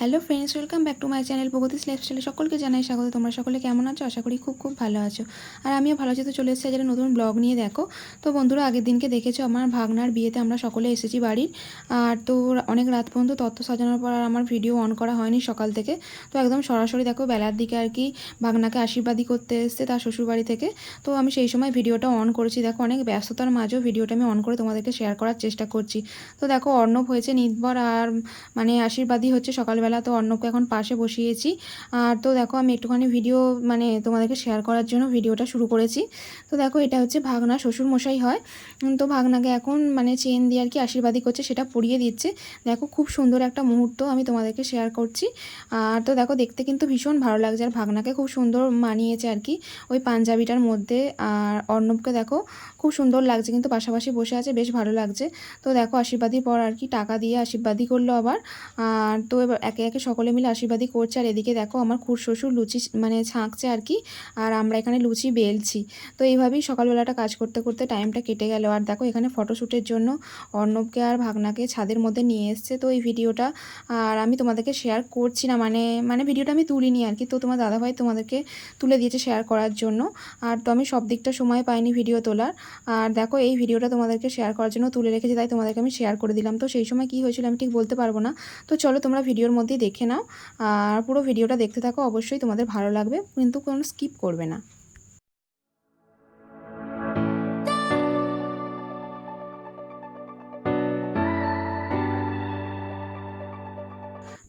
Hello friends welcome back to my channel প্রগতিস লাইফস্টাইলে সকলকে জানাই স্বাগত। তোমরা সকলে কেমন আছো? আশা করি খুব খুব ভালো আছো। আর আমিও ভালো আছি, তো চলে এসেছি আজকে নতুন ব্লগ নিয়ে, দেখো। তো বন্ধুরা, আগের দিনকে দেখেছ আমার ভাগনার বিয়েতে আমরা সকলে এসেছি বাড়ির। আর তো অনেক রাত পর্যন্ত তত্ত্ব সাজানোর পর আর আমার ভিডিও অন করা হয়নি সকাল থেকে। তো একদম সরাসরি দেখো, বেলার দিকে আর কি ভাগনাকে আশীর্বাদী করতে এসছে তার শ্বশুরবাড়ি থেকে। তো আমি সেই সময় ভিডিওটা অন করেছি। দেখো, অনেক ব্যস্ততার মাঝেও ভিডিওটা আমি অন করে তোমাদেরকে শেয়ার করার চেষ্টা করছি। তো দেখো, অর্ণব হয়েছে নির্ভর আর মানে আশীর্বাদী হচ্ছে সকালবেলা। তো অর্ণবকে এখন পাশে বসিয়েছি। আর তো দেখো, আমি একটুখানি ভিডিও মানে তোমাদেরকে শেয়ার করার জন্য ভিডিওটা শুরু করেছি। তো দেখো, এটা হচ্ছে ভাগনা শ্বশুর মশাই হয় তো ভাগনাকে এখন মানে চেন দিয়ে আর কি আশীর্বাদী করছে, সেটা পরিয়ে দিচ্ছে। দেখো, খুব সুন্দর একটা মুহূর্ত আমি তোমাদেরকে শেয়ার করছি। আর তো দেখো, দেখতে কিন্তু ভীষণ ভালো লাগছে। আর ভাগনাকে খুব সুন্দর মানিয়েছে আর কি ওই পাঞ্জাবিটার মধ্যে। আর অর্ণবকে দেখো, খুব সুন্দর লাগছে, কিন্তু পাশাপাশি বসে আছে, বেশ ভালো লাগছে। তো দেখো আশীর্বাদী পর আর কি টাকা দিয়ে আশীর্বাদী করল আবার। আর তো এবার একে একে একে সকলে মিলে আশীর্বাদই করছে। আর এদিকে দেখো আমার খুর শ্বশুর লুচি মানে ছাঁকছে আর কি, আর আমরা এখানে লুচি বেলছি। তো এইভাবেই সকালবেলাটা কাজ করতে করতে টাইমটা কেটে গেল। আর দেখো এখানে ফটোশ্যুটের জন্য অর্ণবকে আর ভাগনাকে ছাদের মধ্যে নিয়ে এসছে। তো এই ভিডিওটা, আর আমি তোমাদেরকে শেয়ার করছি না মানে মানে ভিডিওটা আমি তুলিনি আর কি। তো তোমার দাদাভাই তোমাদেরকে তুলে দিয়েছে শেয়ার করার জন্য। আর তো আমি সব দিকটা সময় পাইনি ভিডিও তোলার। আর দেখো এই ভিডিওটা তোমাদেরকে শেয়ার করার জন্য তুলে রেখেছি, তাই তোমাদেরকে আমি শেয়ার করে দিলাম। তো সেই সময় কী হয়েছিল আমি ঠিক বলতে পারব না। তো চলো তোমরা ভিডিওর মধ্যেই দেখে নাও, আর পুরো ভিডিওটা দেখতে থাকো, অবশ্যই তোমাদের ভালো লাগবে, কিন্তু কোনো স্কিপ করবে না।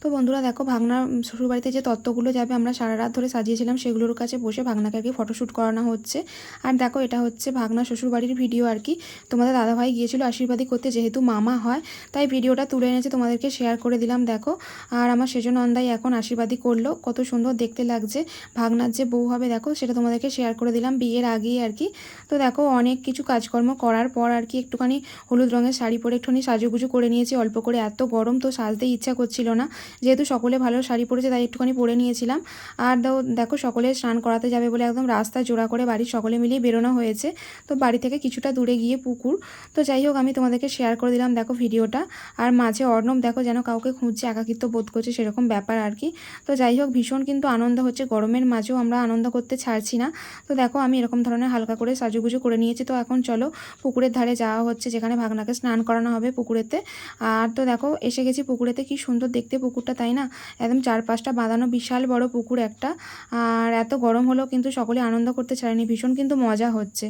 তো বন্ধুরা দেখো ভাগনার শ্বশুরবাড়িতে যে তত্ত্বগুলো যাবে আমরা সারা রাত ধরে সাজিয়েছিলাম, সেগুলোর কাছে বসে ভাগনাকে কি ফটোশ্যুট করানো হচ্ছে। আর দেখো এটা হচ্ছে ভাগনা শ্বশুরবাড়ির ভিডিও আর কি। তোমাদের দাদাভাই গিয়েছিল আশীর্বাদী করতে, যেহেতু মামা হয়, তাই ভিডিওটা তুলে এনেছে, তোমাদেরকে শেয়ার করে দিলাম, দেখো। আর আমার সেজন নন্দাই এখন আশীর্বাদী করল, কত সুন্দর দেখতে লাগছে। ভাগনার যে বউ হবে, দেখো, সেটা তোমাদেরকে শেয়ার করে দিলাম, বিয়ের আগেই আর কি। তো দেখো, অনেক কিছু কাজকর্ম করার পর আর কি একটুখানি হলুদ রঙের শাড়ি পরে একটুখানি সাজুগুজু করে নিয়েছি, অল্প করে। এত গরম তো সাজতে ইচ্ছা করছিল না। যেহেতু সকলে ভালো শাড়ি পরেছে, তাই একটুখানি পরে নিয়েছিলাম। আর দেখো সকলে স্নান করাতে যাবে বলে একদম রাস্তা জোড়া করে বাড়ির সকলে মিলিয়ে বেরোনো হয়েছে। তো বাড়ি থেকে কিছুটা দূরে গিয়ে পুকুর। তো যাই হোক, আমি তোমাদেরকে শেয়ার করে দিলাম, দেখো ভিডিওটা। আর মাঝে অর্ণব, দেখো যেন কাউকে খুঁজছে, একাকিত্ব বোধ করছে, সেরকম ব্যাপার আর কি। তো যাই হোক, ভীষণ কিন্তু আনন্দ হচ্ছে। গরমের মাঝেও আমরা আনন্দ করতে ছাড়ছি না। তো দেখো, আমি এরকম ধরনের হালকা করে সাজুগুজু করে নিয়েছি। তো এখন চলো, পুকুরের ধারে যাওয়া হচ্ছে, যেখানে ভাগনাকে স্নান করানো হবে পুকুরেতে। আর তো দেখো, এসে গেছি পুকুরেতে। কি সুন্দর দেখতে পুকুরটা, তাই না? একদম চারপাশটা বাঁধানো বিশাল বড় পুকুর একটা। আর এত গরম হলেও কিন্তু সকলে আনন্দ করতে ছাড়েনি ভীষণ কিন্তু মজা হচ্ছে।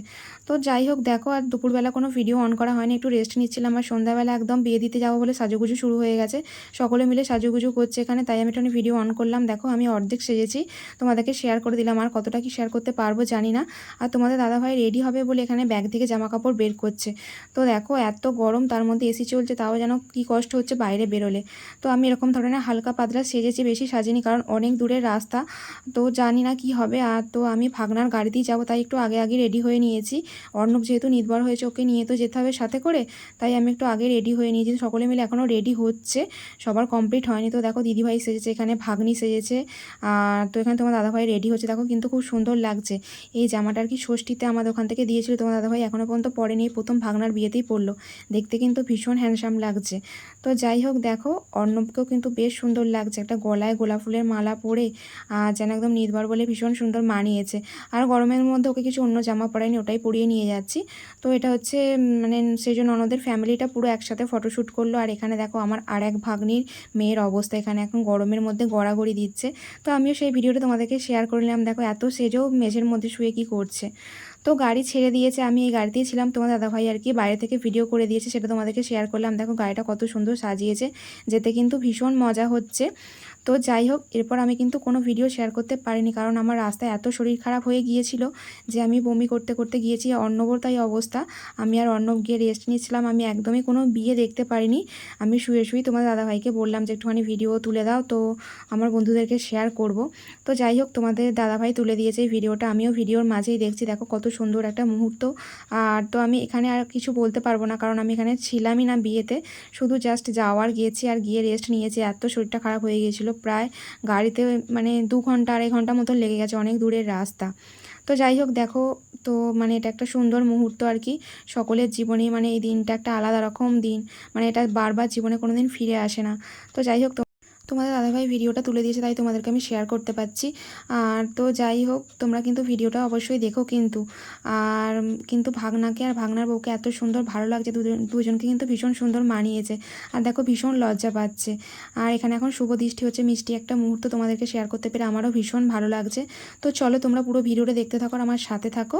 তো যাই হোক, দেখো, আর দুপুরবেলা কোনো ভিডিও অন করা হয়নি, একটু রেস্ট নিচ্ছিলাম। আর সন্ধ্যাবেলা একদম বিয়ে দিতে যাব বলে সাজুগুজু শুরু হয়ে গেছে। সকলে মিলে সাজুগুজু করছে এখানে, তাই আমি একটু ভিডিও অন করলাম। দেখো, আমি অর্ধেক সেজেছি, তোমাদেরকে শেয়ার করে দিলাম। আর কতটা কি শেয়ার করতে পারব জানি না। আর তোমাদের দাদাভাই রেডি হবে বলে এখানে ব্যাগ থেকে জামা কাপড় বের করছে। তো দেখো, এত গরম, তার মধ্যে এসি চলছে, তাও যেন কি কষ্ট হচ্ছে বাইরে বেরোলে। তো আমি এরকম ধরনের হালকা পাতলা সেজেছি, বেশি সাজিনি, কারণ অনেক দূরের রাস্তা। তো জানি না কি হবে। আর তো আমি ভাগনার গাড়িতেই যাব, তাই একটু আগে আগে রেডি হয়ে নিয়েছি। অর্ণব যেহেতু নির্ভর হয়েছে ওকে নিয়ে, তো যেতে হবে সাথে করে, তাই আমি একটু আগে রেডি হয়ে নিয়েছি। সকলে মিলে এখনও রেডি হচ্ছে। সবার কমপ্লিট হয়নি। তো দেখো, দিদিভাই সেজেছে, এখানে ভাগ্নি সেজেছে। আর তো এখানে তোমার দাদাভাই রেডি হচ্ছে। দেখো, কিন্তু খুব সুন্দর লাগছে। এই জামাটা আর কি ষষ্ঠীতে আমাদের ওখান থেকে দিয়েছিল। তোমার দাদাভাই এখনও পর্যন্ত পরেনি। প্রথম ভাগনার বিয়েতেই পড়ল দেখতে কিন্তু ভীষণ হ্যান্ডসাম লাগছে। তো যাই হোক, দেখো, অর্ণবকেও কিন্তু বেশ সুন্দর লাগছে। একটা গলায় গোলাপ ফুলের মালা পরে যেন একদম নির্ভর বলে ভীষণ সুন্দর মানিয়েছে। আর গরমের মধ্যে ওকে কিছু অন্য জামা পরায়নি ওটাই পরিয়ে নিয়ে যাচ্ছি। তো এটা হচ্ছে মানে সেই জন্য ওনাদের ফ্যামিলিটা পুরো একসাথে ফটোশ্যুট করল। আর এখানে দেখো আমার আর এক ভাগ্নির মেয়ের অবস্থা। এখানে এখন গরমের মধ্যে গড়াগড়ি দিচ্ছে। তো আমিও সেই ভিডিওটা তোমাদেরকে শেয়ার করে নিলাম। দেখো এত সেজেও মেঝের মধ্যে শুয়ে কি করছে। তো গাড়ি ছেড়ে দিয়েছে, আমি এই গাড়িতেই ছিলাম। তোমার দাদাভাই আর কি বাইরে থেকে ভিডিও করে দিয়েছে, সেটা তোমাদেরকে শেয়ার করলাম। দেখো গাড়িটা কত সুন্দর সাজিয়েছে, যেতে কিন্তু ভীষণ মজা হচ্ছে। তো যাই হোক, এরপর আমি কিন্তু কোনো ভিডিও শেয়ার করতে পারিনি কারণ আমার রাস্তায় এত শরীর খারাপ হয়ে গিয়েছিল যে আমি বমি করতে করতে গিয়েছি। অর্ণবর তাই অবস্থা। আমি আর অর্ণব গিয়ে রেস্ট নিয়েছিলাম আমি একদমই কোনো বিয়ে দেখতে পারিনি। আমি শুয়ে শুয়ে তোমার দাদাভাইকে বললাম যে একটুখানি ভিডিও তুলে দাও। তো আমার বন্ধুদেরকে শেয়ার করব। তো যাই হোক, তোমাদের দাদাভাই তুলে দিয়েছে ভিডিওটা আমিও ভিডিওর মাঝেই দেখছি, দেখো কত সুন্দর একটা মুহূর্ত। আর তো আমি এখানে আর কিছু বলতে পারব না কারণ আমি এখানে ছিলামই না বিয়েতে। শুধু জাস্ট যাওয়ার গিয়েছি আর গিয়ে রেস্ট নিয়েছি। এত শরীরটা খারাপ হয়ে গিয়েছিল। প্রায় গাড়িতে মানে দু ঘণ্টা, আড়াই ঘণ্টা মতো লেগে গেছে, অনেক দূরের রাস্তা। তো যাই হোক, দেখো তো মানে এটা একটা সুন্দর মুহূর্ত আর কি। সকলের জীবনে মানে এই দিনটা একটা আলাদা রকম দিন। মানে এটা বারবার জীবনে কোনো দিন ফিরে আসে না। তো যাই হোক তোমাদের দাদাভাই ভিডিওটা তুলে দিয়েছে, তাই তোমাদেরকে আমি শেয়ার করতে পারছি। আর তো যাই হোক, তোমরা কিন্তু ভিডিওটা অবশ্যই দেখো কিন্তু। আর কিন্তু ভাগনাকে আর ভাগনার বউকে এত সুন্দর ভালো লাগছে, দুজন, দুজনকে কিন্তু ভীষণ সুন্দর মানিয়েছে। আর দেখো ভীষণ লজ্জা পাচ্ছে। আর এখানে এখন শুভ দৃষ্টি হচ্ছে মিষ্টি একটা মুহূর্ত তোমাদেরকে শেয়ার করতে পেরে, আমারও ভীষণ ভালো লাগছে। তো চলো তোমরা পুরো ভিডিওটা দেখতে থাকো আমার সাথে থাকো।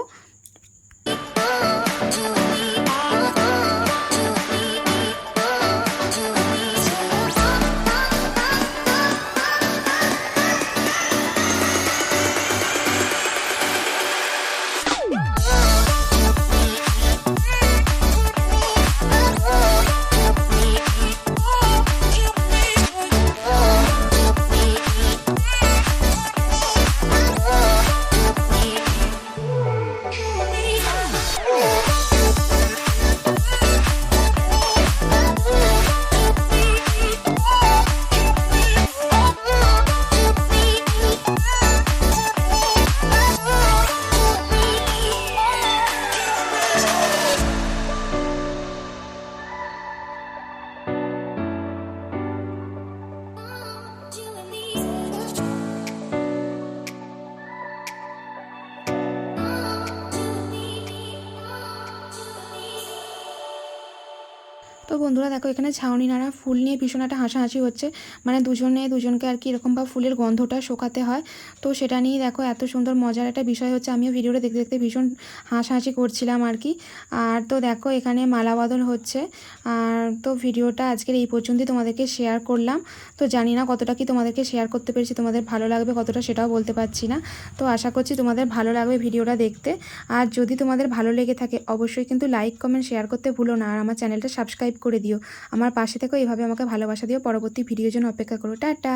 তো বন্ধুরা দেখো, এখানে ছাউনি নাড়া ফুল নিয়ে ভীষণ একটা হাসাহাসি হচ্ছে। মানে দুজনে দুজনকে আর কি এরকমভাবে ফুলের গন্ধটা শোকাতে হয়। তো সেটা নিয়েই দেখো, এত সুন্দর মজার একটা বিষয় হচ্ছে, আমিও ভিডিওটা দেখতে দেখতে ভীষণ হাসাহাসি করছিলাম আর কি। আর তো দেখো, এখানে মালা বদল হচ্ছে। আর তো ভিডিওটা আজকের এই পর্যন্তই তোমাদেরকে শেয়ার করলাম। তো জানি না কতটা কি তোমাদেরকে শেয়ার করতে পেরেছি, তোমাদের ভালো লাগবে কতটা সেটাও বলতে পারছি না। তো আশা করছি তোমাদের ভালো লাগবে ভিডিওটা দেখতে। আর যদি তোমাদের ভালো লেগে থাকে, অবশ্যই কিন্তু লাইক কমেন্ট শেয়ার করতে ভুলো না। আর আমার চ্যানেলটা সাবস্ক্রাইব করে দিও। আমার পাশে থেকেও এভাবে আমাকে ভালোবাসা দিও। পরবর্তী ভিডিওর জন্য অপেক্ষা করো। টাটা!